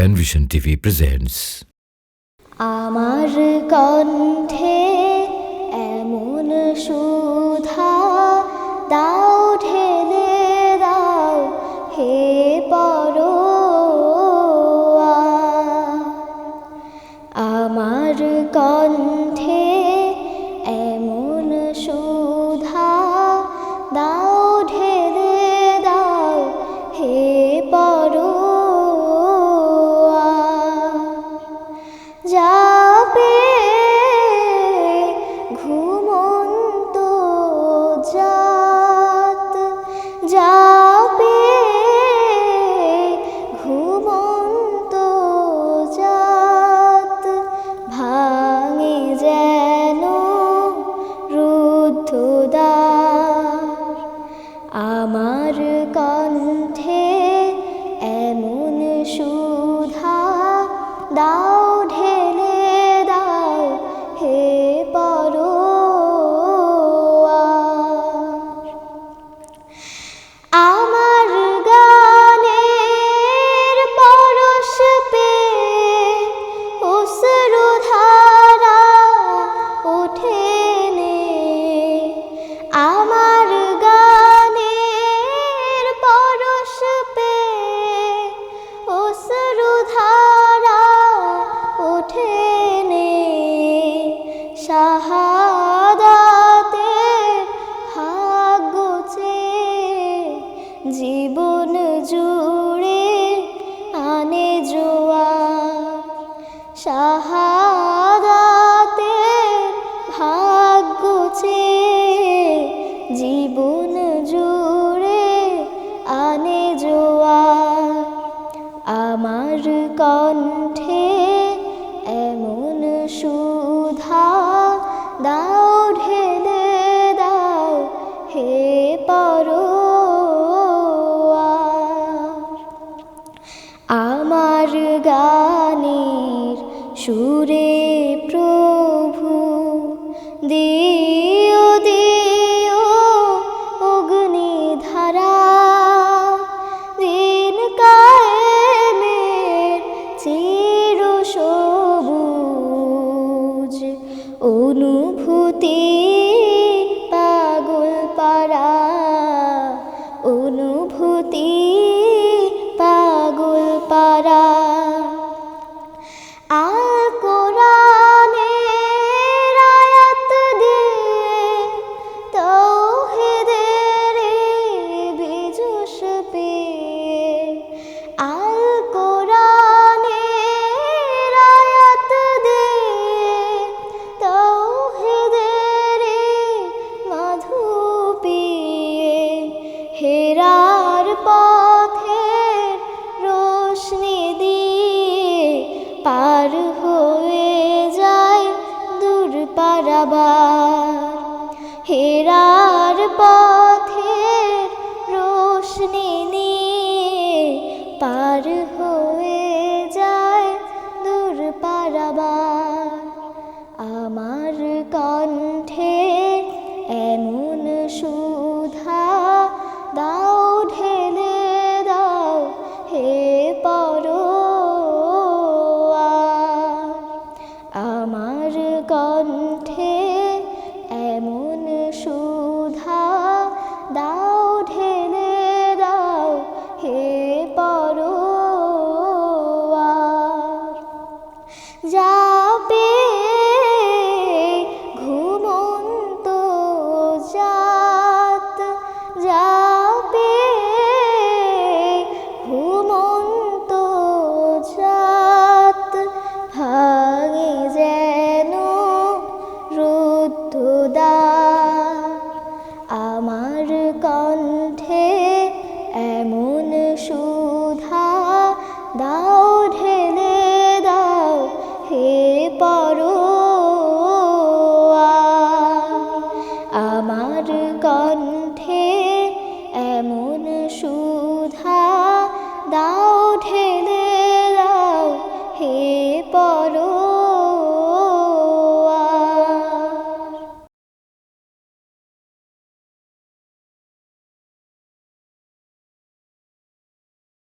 Panvision TV presents আমার কণ্ঠে এমন সুধা, দাও ঢেলে দাও হে পর আমার কণ্ঠে এমন সুধা, দাও ঢেলে দাও হে পরো 看灯。সুরে পার হয়ে যায় দূর পারাবার। হেরার পর যাবে ঘুমন্ত জাত যাবে ঘুমন্ত জাত ভাঙে যেন রুদ্ধদা পথে